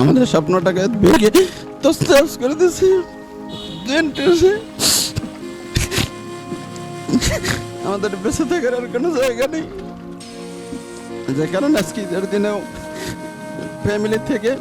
আমাদের স্বপ্নটাকে ভেঙে তসনস করে দিয়েছে। আমাদের বেঁচে থাকার আর কোনো জায়গা নেই। যে কারণে আজকে ঈদের দিনেও ফ্যামিলি থেকে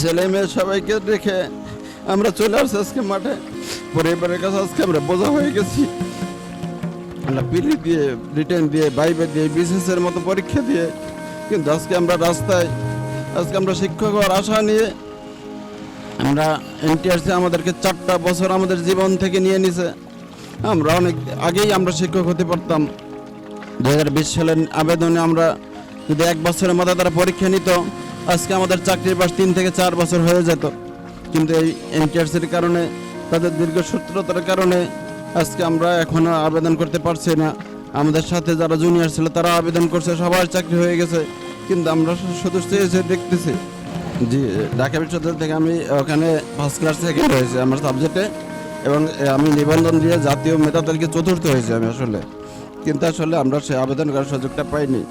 ছেলে মেয়ে সবাইকে রেখে আমরা চলে আসছি আজকে মাঠে। পরিবারের কাছে আজকে আমরা বোঝা হয়ে গেছি। আমরা পিলি দিয়ে রিটার্ন দিয়ে বাইবে দিয়ে বিসিএসের মতো পরীক্ষা দিয়ে, কিন্তু আজকে আমরা রাস্তায় আজকে আমরা শিক্ষক হওয়ার আশা নিয়ে আমরা এনটিআরসি আমাদেরকে চারটা বছর আমাদের জীবন থেকে নিয়ে নিছে। আমরা অনেক আগেই আমরা শিক্ষক হতে পারতাম। দু হাজার বিশ সালের আবেদনে আমরা যদি এক বছরের মধ্যে তারা পরীক্ষা নিত, আজকে আমাদের চাকরির বাস তিন থেকে চার বছর হয়ে যেত। কিন্তু এই এনটিআরসির কারণে, তাদের দীর্ঘসূত্রতার কারণে আজকে আমরা এখনও আবেদন করতে পারছি না। আমাদের সাথে যারা জুনিয়র ছিল তারা আবেদন করছে সবার চাকরি হয়ে গেছে। কিন্তু আমরা সদস্য চেয়েছে দেখতেছি। জি, ঢাকা বিশ্ববিদ্যালয় থেকে আমি ওখানে ফার্স্ট ক্লাস থেকে হয়েছে আমার সাবজেক্টে এবং আমি নিবন্ধন দিয়ে জাতীয় মেধা চতুর্থ হয়েছে আমি আসলে। কিন্তু আসলে আমরা সে আবেদন করার সুযোগটা পাইনি।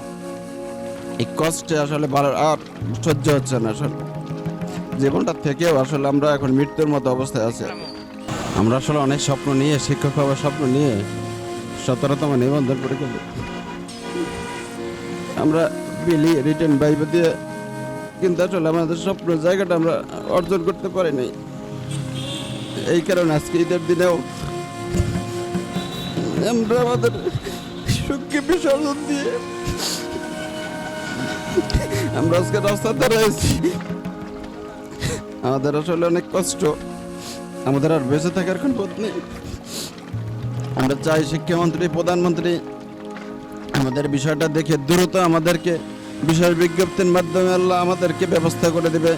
এই কষ্টে আসলে আর সহ্য হচ্ছে না আসলে। জীবনটা থেকেও আসলে আমরা এখন মৃত্যুর মতো অবস্থায় আছি। আমরা আসলে অনেক স্বপ্ন নিয়ে, শিক্ষক হওয়ার স্বপ্ন নিয়ে সতেরোতম নিবন্ধন দিই। আমরা বিলি রিটার্ন বাইবে দিয়ে কিন্তু আসলে আমাদের স্বপ্ন জায়গাটা আমরা অর্জন করতে পারিনি। এই কারণে আজকে ঈদের দিনেও আমরা আমাদের সুখকে বিসর্জন দিয়ে আমরা আজকে রাস্তাতে রয়েছি। আমাদের আসলে অনেক কষ্ট। আমাদের আর বেঁচে থাকার কোন পথ নেই। আমরা চাই শিক্ষামন্ত্রী, প্রধানমন্ত্রী আমাদের বিষয়টা দেখে দ্রুত আমাদেরকে বিষয় বিজ্ঞপ্তির মাধ্যমে আল্লাহ আমাদেরকে ব্যবস্থা করে দেবে।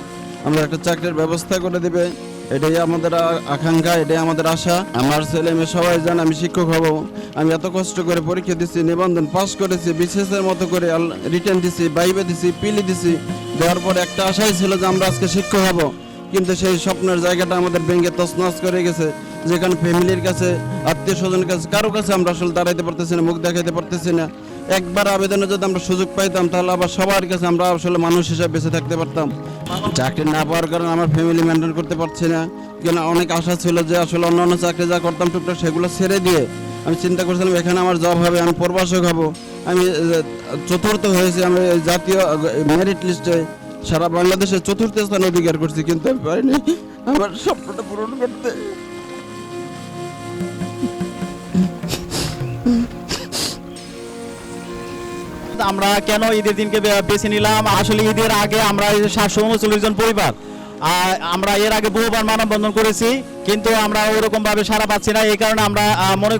আমরা একটা চাকরির ব্যবস্থা করে দেবে। এটাই আমাদের আকাঙ্ক্ষা, এটাই আমাদের আশা। আমার ছেলে মেয়ে সবাই জানে, আমি শিক্ষক হব। আমি এত কষ্ট করে পরীক্ষা দিচ্ছি নিবন্ধন পাস করেছি, বিশেষের মতো করে রিটার্ন দিছি, বাইবে দিছি, পিলি দিছি। দেওয়ার পরে একটা আশাই ছিল যে আমরা আজকে শিক্ষক হব। কিন্তু সেই স্বপ্নের জায়গাটা আমাদের ভেঙে তছনছ করে গেছে। যেখানে ফ্যামিলির কাছে, আত্মীয় স্বজনের কাছে, কারও কাছে আমরা আসলে দাঁড়াইতে পারতেছি না, মুখ দেখাইতে পারতেছি না। একবার আবেদনে যদি আমরা সুযোগ পাইতাম, তাহলে আবার সবার কাছে আমরা আসলে মানুষ হিসাবে বেঁচে থাকতে পারতাম। চাকরি না পাওয়ার কারণে আমার ফ্যামিলি মেনটেন করতে পারছি না। কেন অনেক আশা ছিল যে আসলে অন্য অন্য চাকরি যা করতাম টুকটাক সেগুলো ছেড়ে দিয়ে আমি চিন্তা করছিলাম, এখানে আমার জব হবে, আমি প্রবাসক হব। আমি চতুর্থ হয়েছি, আমি জাতীয় মেরিট লিস্টে সারা বাংলাদেশে চতুর্থ স্থান অধিকার করছি, কিন্তু আমি পারিনি। আমার স্বপ্নটা পূরণ করতে। আমরা কেন ঈদের দিনকে বেছে নিলাম? আসলে ঈদের আগে আমরা সাতশো উনচল্লিশ জন পরিবার আমরা এর আগে বহুবার মানববন্ধন করেছি, কিন্তু আমরা ওরকম ভাবে সারা পাচ্ছি না। এই কারণে আমরা মনে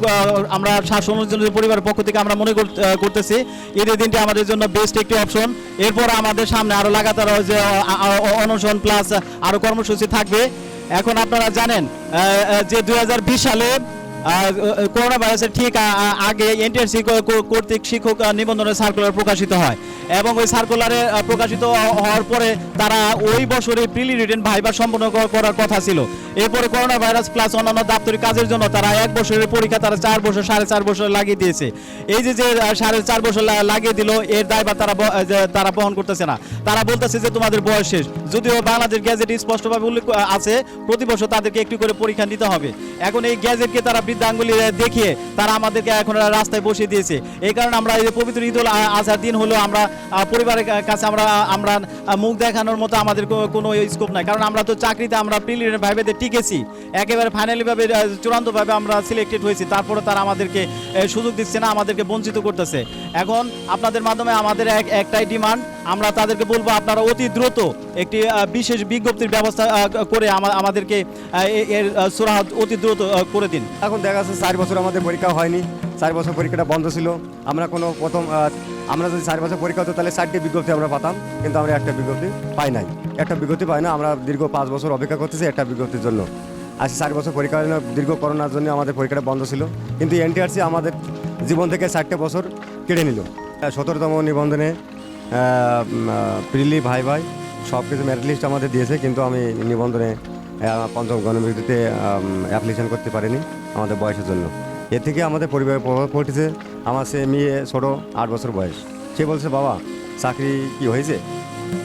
আমরা সাতশো উনচল্লিশ পরিবারের পক্ষ থেকে আমরা মনে কর- করতেছি, ঈদের দিনটি আমাদের জন্য বেস্ট একটি অপশন এরপর আমাদের সামনে আরও লাগাতার যে অনশন প্লাস আরও কর্মসূচি থাকবে। এখন আপনারা জানেন যে দুই হাজার বিশ সালে করোনা ভাইরাসের ঠিক আগে এনটিআরসি কর্তৃক শিক্ষক নিবন্ধনের সার্কুলার প্রকাশিত হয়। এবং ওই সার্কুলারে প্রকাশিত হওয়ার পরে তারা ওই বছরে প্রিলি রিটেন ভাইবা সম্পন্ন করার কথা ছিল। এরপরে করোনা ভাইরাস প্লাস অন্যান্য দাপ্তরিক কাজের জন্য তারা এক বছরের পরীক্ষা তারা চার বছর, সাড়ে চার বছর লাগিয়ে দিয়েছে। এই যে যে সাড়ে চার বছর লাগিয়ে দিল, এর দায়ভার তারা তারা বহন করতেছে না। তারা বলতেছে যে তোমাদের বয়স শেষ। যদিও বাংলাদেশ গ্যাজেট স্পষ্টভাবে উল্লেখ আছে, প্রতি বছর তাদেরকে একটি করে পরীক্ষা নিতে হবে। এখন এই গ্যাজেটকে তারা বৃদ্ধাঙ্গুলি দেখিয়ে তারা আমাদেরকে এখন রাস্তায় বসিয়ে দিয়েছে। এই কারণে আমরা এই পবিত্র ঈদ উল আজহার দিন হলো আমরা পরিবারের কাছে আমরা আমরা মুখ দেখানোর মতো আমাদের কোনো স্কোপ নাই। কারণ আমরা তো চাকরিতে আমরা প্রিলিমিনারি ভাইবেতে টিকেছি। একেবারে ফাইনালি ভাবে আহ, চূড়ান্তভাবে আমরা সিলেক্টেড হয়েছি। তারপরে তারা আমাদেরকে সুযোগ দিচ্ছে না আমাদেরকে বঞ্চিত করতেছে। এখন আপনাদের মাধ্যমে আমাদের এক একটাই ডিমান্ড আমরা তাদেরকে বলব, আপনারা অতি দ্রুত একটি বিশেষ বিজ্ঞপ্তির ব্যবস্থা করে আমা- আমাদেরকে এর সুরাহা অতি দ্রুত করে দিন। এখন দেখা যাচ্ছে চার বছর আমাদের পরীক্ষা হয়নি। চার বছর পরীক্ষাটা বন্ধ ছিল। আমরা কোনো প্রথম আমরা যদি চার বছর পরীক্ষা হতো, তাহলে চারটি বিজ্ঞপ্তি আমরা পাতাম। কিন্তু আমরা একটা বিজ্ঞপ্তি পাই নাই। একটা বিজ্ঞপ্তি পাই না, আমরা দীর্ঘ পাঁচ বছর অপেক্ষা করতেছি একটা বিজ্ঞপ্তির জন্য। আজ চার বছর পরীক্ষা দীর্ঘ করোনার জন্য আমাদের পরীক্ষাটা বন্ধ ছিল। কিন্তু এনটিআরসি আমাদের জীবন থেকে চারটে বছর কেড়ে নিল। সতেরোতম নিবন্ধনে প্রিলি ভাই ভাই সব কিছু মেরিট লিস্ট আমাদের দিয়েছে, কিন্তু আমি নিবন্ধনে পঞ্চম গণবিদ্যুতে অ্যাপ্লিকেশন করতে পারিনি আমাদের বয়সের জন্য। এর থেকে আমাদের পরিবারের প্রভাব পড়তেছে আমার সে মেয়ে ছোটো, আট বছর বয়স। সে বলছে, বাবা, চাকরি কি হয়েছে?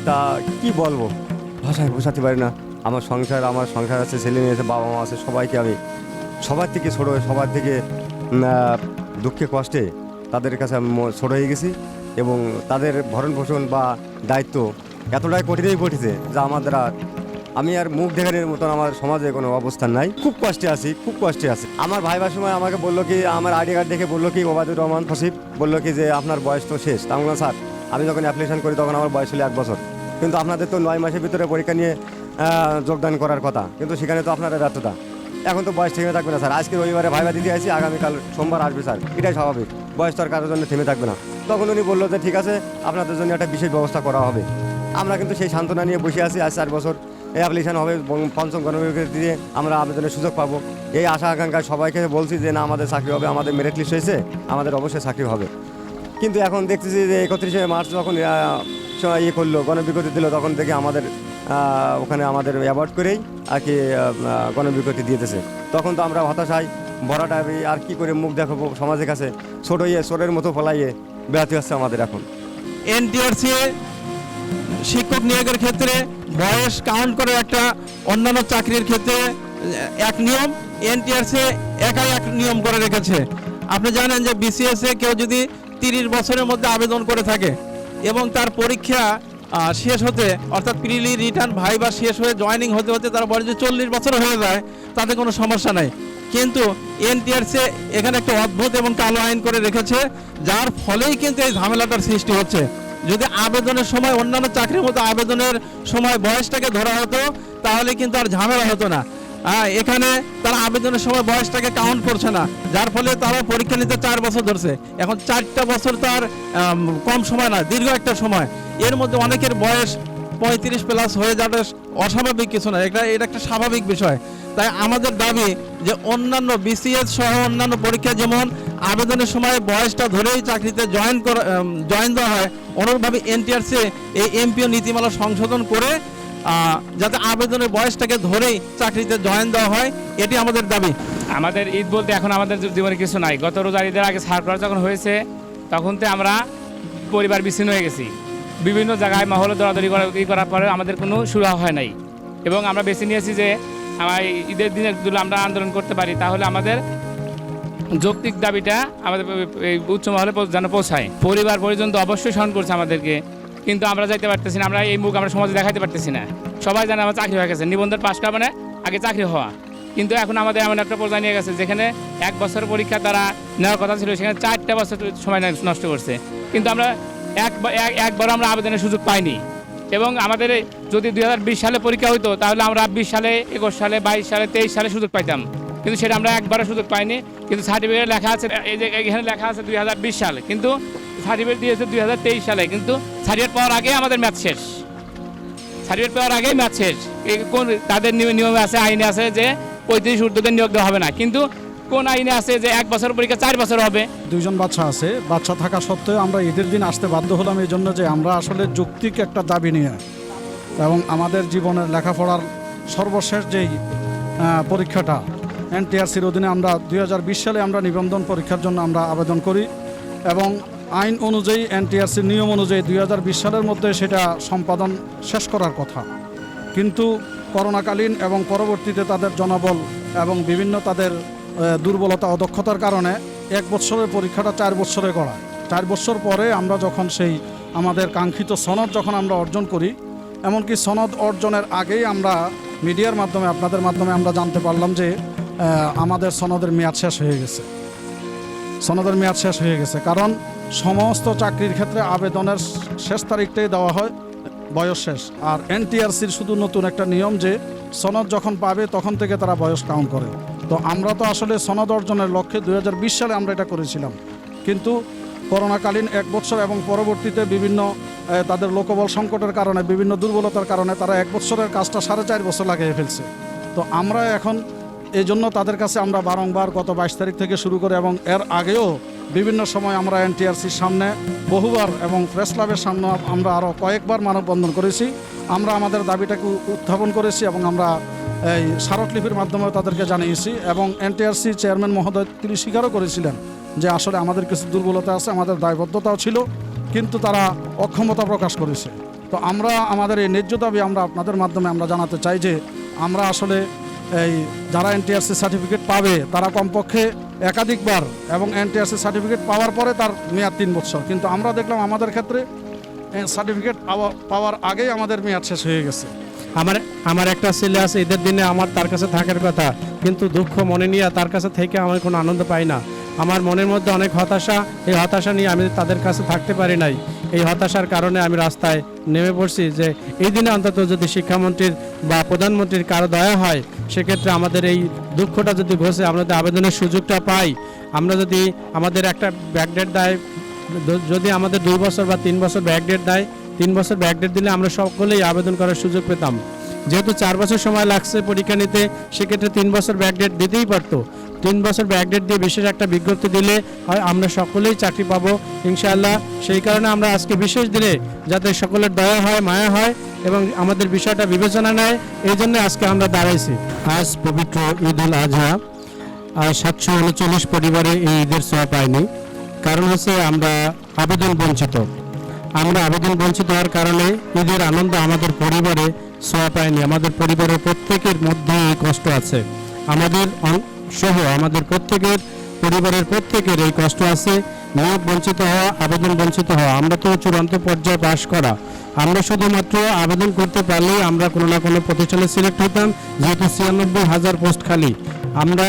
তা কি বলব? ভাষায় বোঝাতে পারি না। আমার সংসার আমার সংসার আছে, ছেলে মেয়ে আছে, বাবা মা আছে, সবাইকে আমি, সবার থেকে ছোটো, সবার থেকে দুঃখে কষ্টে তাদের কাছে আমি ছোট হয়ে গেছি। এবং তাদের ভরণ পোষণ বা দায়িত্ব এতটাই কঠিনই কঠিছে যা আমাদের আমি আর মুখ দেখানোর মতন আমার সমাজে কোনো অবস্থান নাই। খুব কষ্টে আছি খুব কষ্টে আছি। আমার ভাইবার সময় আমাকে বলল কি আমার আইডি কার্ড দেখে বলল কি ওবায়দুর রহমান ফসিফ বলল কি যে আপনার বয়স তো শেষ। তা আমি বললাম, স্যার আমি যখন অ্যাপ্লিকেশন করি তখন আমার বয়স ছিল এক বছর। কিন্তু আপনাদের তো নয় মাসের ভিতরে পরীক্ষা নিয়ে যোগদান করার কথা। কিন্তু সেখানে তো আপনারা ব্যর্থতা। এখন তো বয়স থেমে থাকবে না স্যার। আজকে রবিবারে ভাইবা দিতে আসি আগামীকাল সোমবার আসবে স্যার। এটাই স্বাভাবিক। বয়স তো আর কারোর জন্য থেমে থাকবে না। তখন উনি বলল যে, ঠিক আছে, আপনাদের জন্য একটা বিশেষ ব্যবস্থা করা হবে। আমরা কিন্তু সেই সান্ত্বনা নিয়ে বসে আছি, আজ চার বছর এই অ্যাপ্লিকেশন হবে পঞ্চম গণবিভাগের দিয়ে আমরা আবেদনের সুযোগ পাবো। এই আশা আকাঙ্ক্ষা সবাইকে বলছি যে, না, আমাদের চাকরি হবে, আমাদের মেরিট লিস্ট হয়েছে, আমাদের অবশ্যই চাকরি হবে। কিন্তু এখন দেখতেছি যে, একত্রিশে মার্চ যখন ইয়ে করল, গণবিজ্ঞপ্তি দিল, তখন থেকে আমাদের ওখানে আমাদের অ্যাওয়ার্ড করেই আর কি গণবিজ্ঞপ্তি দিয়েছে। তখন তো আমরা হতাশায় ভরাটা আর কি করে মুখ দেখাবো সমাজের কাছে? ছোট ইয়ে সোরের মতো ফলাইয়ে বেড়াতে হচ্ছে আমাদের এখন। এনটিআরসি শিক্ষক নিয়োগের ক্ষেত্রে বয়স কাউন্ট করে একটা অন্যান্য চাকরির ক্ষেত্রে এক নিয়ম, এনটিআরসি একাই এক নিয়ম করে রেখেছে। আপনি জানেন যে বিসিএস এ কেউ যদি তিরিশ বছরের মধ্যে আবেদন করে থাকে এবং তার পরীক্ষা শেষ হতে, অর্থাৎ প্রিলি রিটার্ন ভাইবা শেষ হয়ে জয়েনিং হতে হতে তার বয়স যদি চল্লিশ বছর হয়ে যায়, তাতে কোনো সমস্যা নাই। কিন্তু এনটিআরসি এখানে একটা অদ্ভুত এবং কালো আইন করে রেখেছে, যার ফলেই কিন্তু এই ঝামেলাটার সৃষ্টি হচ্ছে। যদি আবেদনের সময় অন্যান্য চাকরির মতো আবেদনের সময় বয়সটাকে ধরা হতো, তাহলে কিন্তু আর ঝামেলা হতো না। এখানে তারা আবেদনের সময় বয়সটাকে কাউন্ট করছে না, যার ফলে তারা পরীক্ষা নিতে চার বছর ধরছে। এখন চারটা বছর তার কম সময় না, দীর্ঘ একটা সময়। এর মধ্যে অনেকের বয়স পঁয়ত্রিশ প্লাস হয়ে যাবে, অস্বাভাবিক কিছু না, এটা এটা একটা স্বাভাবিক বিষয়। তাই আমাদের দাবি যে অন্যান্য বিসিএস সহ অন্যান্য পরীক্ষা যেমন আবেদনের সময় বয়সটা ধরেই চাকরিতে জয়েন জয়েন দেওয়া হয়, অনুরূপভাবে এনটিআরসি এই এমপিও নীতিমালা সংশোধন করে যাতে আবেদনের বয়সটাকে ধরেই চাকরিতে জয়েন দেওয়া হয়, এটি আমাদের দাবি। আমাদের ঈদ বলতে এখন আমাদের জীবনে কিছু নাই। গত রোজার ঈদের আগে সার্কুলার যখন হয়েছে, তখন তো আমরা পরিবার বিচ্ছিন্ন হয়ে গেছি। বিভিন্ন জায়গায় মহলে দৌড়াদৌড়ি করা করার পরে আমাদের কোনো সুরাহা হয় নাই। এবং আমরা বেছে নিয়েছি যে আমার ঈদের দিনে যদি আমরা আন্দোলন করতে পারি, তাহলে আমাদের যৌক্তিক দাবিটা আমাদের উচ্চ মহলে যেন পৌঁছায়। পরিবার পরিজন তো অবশ্যই স্মরণ করছে আমাদেরকে, কিন্তু আমরা যাইতে পারতেছি না, আমরা এই মুখ আমরা সমাজে দেখাতে পারতেছি না। সবাই জানে আমার চাকরি হয়ে গেছে, নিবন্ধন পাশ করা মানে আগে চাকরি হওয়া। কিন্তু এখন আমাদের এমন একটা পর্যায়ে নিয়ে গেছে, যেখানে এক বছর পরীক্ষা তারা নেওয়ার কথা ছিল, সেখানে চারটা বছর সময় নষ্ট করছে। কিন্তু আমরা এক একবার আমরা আবেদনের সুযোগ পাইনি। এবং আমাদের যদি দুই হাজার বিশ সালে পরীক্ষা হতো তাহলে আমরা বিশ সালে, একুশ সালে, বাইশ সালে, তেইশ সালে সুযোগ পাইতাম। কিন্তু সেটা আমরা একবারও সুযোগ পাইনি। কিন্তু সার্টিফিকেট লেখা আছে, এই যে এখানে লেখা আছে দুই হাজার বিশ সালে। কিন্তু সার্টিফিকেট দিয়েছে দুই হাজার তেইশ সালে। কিন্তু সার্টিফিকেট পাওয়ার আগে আমাদের ম্যাথ শেষ। সার্টিফিকেট পাওয়ার আগেই ম্যাথ শেষ। কোন তাদের নিয়ম- নিয়মে আছে, আইনে আছে যে পঁয়ত্রিশ ঊর্ধ্বদের নিয়োগ দেওয়া হবে না। কিন্তু কোন আইনে আছে যে এক বছর পরীক্ষা চার বছর হবে? দুইজন বাচ্চা আছে। বাচ্চা থাকা সত্ত্বেও আমরা ঈদের দিন আসতে বাধ্য হলাম এই জন্য যে আমরা আসলে যৌক্তিক একটা দাবি নিয়ে এবং আমাদের জীবনের লেখাপড়ার সর্বশেষ যেই পরীক্ষাটা, এনটিআরসির অধীনে আমরা দুই হাজার বিশ সালে আমরা নিবন্ধন পরীক্ষার জন্য আমরা আবেদন করি এবং আইন অনুযায়ী, এনটিআরসির নিয়ম অনুযায়ী দুই হাজার বিশ সালের মধ্যে সেটা সম্পাদন শেষ করার কথা। কিন্তু করোনাকালীন এবং পরবর্তীতে তাদের জনবল এবং বিভিন্ন তাদের দুর্বলতা অদক্ষতার কারণে এক বছরের পরীক্ষাটা চার বছরে করা। চার বছর পরে আমরা যখন সেই আমাদের কাঙ্ক্ষিত সনদ যখন আমরা অর্জন করি, এমনকি সনদ অর্জনের আগেই আমরা মিডিয়ার মাধ্যমে, আপনাদের মাধ্যমে আমরা জানতে পারলাম যে আমাদের সনদের মেয়াদ শেষ হয়ে গেছে। সনদের মেয়াদ শেষ হয়ে গেছে। কারণ সমস্ত চাকরির ক্ষেত্রে আবেদনের শেষ তারিখটাই দেওয়া হয়, বয়স শেষ। আর এনটিআরসির শুধু নতুন একটা নিয়ম যে, সনদ যখন পাবে তখন থেকে তারা বয়স কাউন্ট করে। তো আমরা তো আসলে সনদ অর্জনের লক্ষ্যে দু হাজার বিশ সালে আমরা এটা করেছিলাম। কিন্তু করোনাকালীন এক বছর এবং পরবর্তীতে বিভিন্ন তাদের লোকবল সংকটের কারণে, বিভিন্ন দুর্বলতার কারণে তারা এক বছরের কাজটা সাড়ে চার বছর লাগিয়ে ফেলছে। তো আমরা এখন এই জন্য তাদের কাছে আমরা বারংবার গত বাইশ তারিখ থেকে শুরু করে এবং এর আগেও বিভিন্ন সময় আমরা এনটিআরসির সামনে বহুবার এবং প্রেস ক্লাবের সামনে আমরা আরও কয়েকবার মানববন্ধন করেছি। আমরা আমাদের দাবিটাকে উত্থাপন করেছি এবং আমরা এই স্মারকলিপির মাধ্যমে তাদেরকে জানিয়েছি এবং এনটিআরসি চেয়ারম্যান মহোদয় তিনি স্বীকারও করেছিলেন যে আসলে আমাদের কিছু দুর্বলতা আছে, আমাদের দায়বদ্ধতাও ছিল, কিন্তু তারা অক্ষমতা প্রকাশ করেছে। তো আমরা আমাদের এই ন্যায্য দাবি আমরা আপনাদের মাধ্যমে আমরা জানাতে চাই যে আমরা আসলে এই যারা এনটিআরসি সার্টিফিকেট পাবে, তারা কমপক্ষে একাধিকবার এবং এনটিআরসি সার্টিফিকেট পাওয়ার পরে তার মেয়াদ তিন বছর। কিন্তু আমরা দেখলাম আমাদের ক্ষেত্রে সার্টিফিকেট পাওয়া পাওয়ার আগেই আমাদের মেয়াদ শেষ হয়ে গেছে। আমার আমার একটা ছেলে আছে, ঈদের দিনে আমার তার কাছে থাকার কথা, কিন্তু দুঃখ মনে নিয়ে তার কাছে থেকে আমি কোনো আনন্দ পাই না। আমার মনের মধ্যে অনেক হতাশা, এই হতাশা নিয়ে আমি তাদের কাছে থাকতে পারি নাই। এই হতাশার কারণে আমি রাস্তায় নেমে পড়ছি যে, এই দিনে অন্তত যদি শিক্ষামন্ত্রীর বা প্রধানমন্ত্রীর কারও দয়া হয়, সেক্ষেত্রে আমাদের এই দুঃখটা যদি ঘষে আমরা যদি আবেদনের সুযোগটা পাই, আমরা যদি আমাদের একটা ব্যাকডেট দেয়, যদি আমাদের দুই বছর বা তিন বছর ব্যাকডেট দেয় তিন বছর ব্যাকডেট দিলে আমরা সকলেই আবেদন করার সুযোগ পেতাম। যেহেতু চার বছর সময় লাগছে পরীক্ষা নিতে, সেক্ষেত্রে তিন বছর ব্যাকডেট দিতেই পারতো। তিন বছর ব্যাকডেট দিয়ে বিশেষ একটা বিজ্ঞপ্তি দিলে হয় আমরা সকলেই চাকরি পাবো, ইনশাআল্লাহ। সেই কারণে আমরা আজকে বিশেষ দিনে যাতে সকলের দয়া হয়, মায়া হয় এবং আমাদের বিষয়টা বিবেচনা নেয়, এই জন্য আজকে আমরা দাঁড়াইছি। আজ পবিত্র ঈদ উল আজহা, আর সাতশো উনচল্লিশ পরিবারে এই ঈদের ছোঁয়া পায়নি কারণ হচ্ছে আমরা আবেদন বঞ্চিত। আমরা আবেদন বঞ্চিত হওয়ার কারণে ঈদের আনন্দ আমাদের পরিবারে ছোঁয়া পায়নি। আমাদের পরিবারের প্রত্যেকের মধ্যে এই কষ্ট আছে। আমাদের সহ আমাদের প্রত্যেকের, পরিবারের প্রত্যেকের এই কষ্ট আছে। নিয়োগ বঞ্চিত হওয়া, আবেদন বঞ্চিত হওয়া, আমরা তো চূড়ান্ত পর্যায়ে পাশ করা। আমরা শুধুমাত্র আবেদন করতে পারলেই আমরা কোনো না কোনো প্রতিষ্ঠানে সিলেক্ট হতাম, যেহেতু ছিয়ানব্বই হাজার পোস্ট খালি। আমরা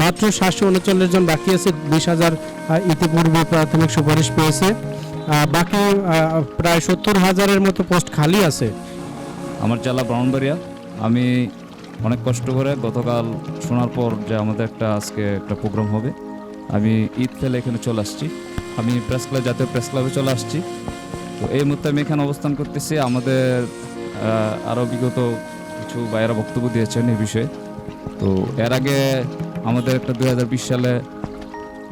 মাত্র সাতশো উনচল্লিশ জন বাকি আছে, বিশ হাজার ইতিপূর্বে প্রাথমিক সুপারিশ পেয়েছে। বাকি প্রায় সত্তর হাজারের মতো পোস্ট খালি আছে। আমার জেলা ব্রাহ্মণবাড়িয়া। আমি অনেক কষ্ট করে গতকাল শোনার পর যে আমাদের একটা আজকে একটা প্রোগ্রাম হবে, আমি ঈদ ফেলে এখানে চলে আসছি। আমি প্রেস ক্লাব, জাতীয় প্রেস ক্লাবে চলে আসছি। তো এই মুহূর্তে আমি এখানে অবস্থান করতেছি। আমাদের আরও বিগত কিছু বাইরা বক্তব্য দিয়েছেন এই বিষয়ে। তো এর আগে আমাদের একটা দু হাজার বিশ সালে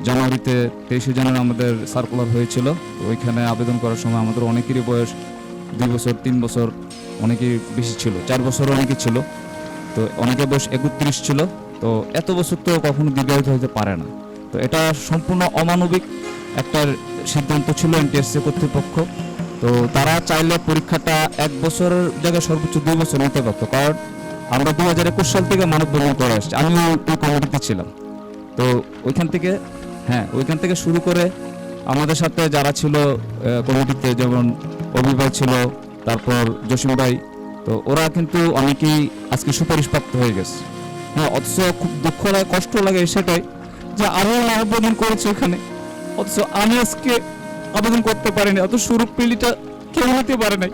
জানুয়ারিতে তেইশে জানুয়ারি আমাদের সার্কুলার হয়েছিল। ওইখানে আবেদন করার সময় আমাদের অনেকেরই বয়স দুই বছর, তিন বছর অনেকেই বেশি ছিল, চার বছর অনেকে ছিল। তো অনেকের বয়স একত্রিশ ছিল। তো এত বছর তো কখনো দীর্ঘায়িত হতে পারে না। তো এটা সম্পূর্ণ অমানবিক একটা সিদ্ধান্ত ছিল এনটিএসসি কর্তৃপক্ষ। তো তারা চাইলে পরীক্ষাটা এক বছরের জায়গায় সর্বোচ্চ দুই বছর নিতে পারতো। কারণ আমরা দু হাজার একুশ সাল থেকে মানব মানববন্ধন করে আসছি। আমি ওই কমিটিতে ছিলাম। তো ওইখান থেকে হ্যাঁ ওইখান থেকে শুরু করে আমাদের সাথে যারা ছিল কমিটিতে যেমন অভিভাবক ছিল, তারপর জসিম ভাই, তো ওরা কিন্তু অনেকেই আজকে সুপারিশপ্রাপ্ত হয়ে গেছে। হ্যাঁ অথচ খুব দুঃখ লাগে, কষ্ট লাগে সেটাই যে আরও আবেদন করেছে ওখানে অথচ আমি আজকে আবেদন করতে পারিনি অত সুরূপ পিলিটা কেউ হতে পারে নাই।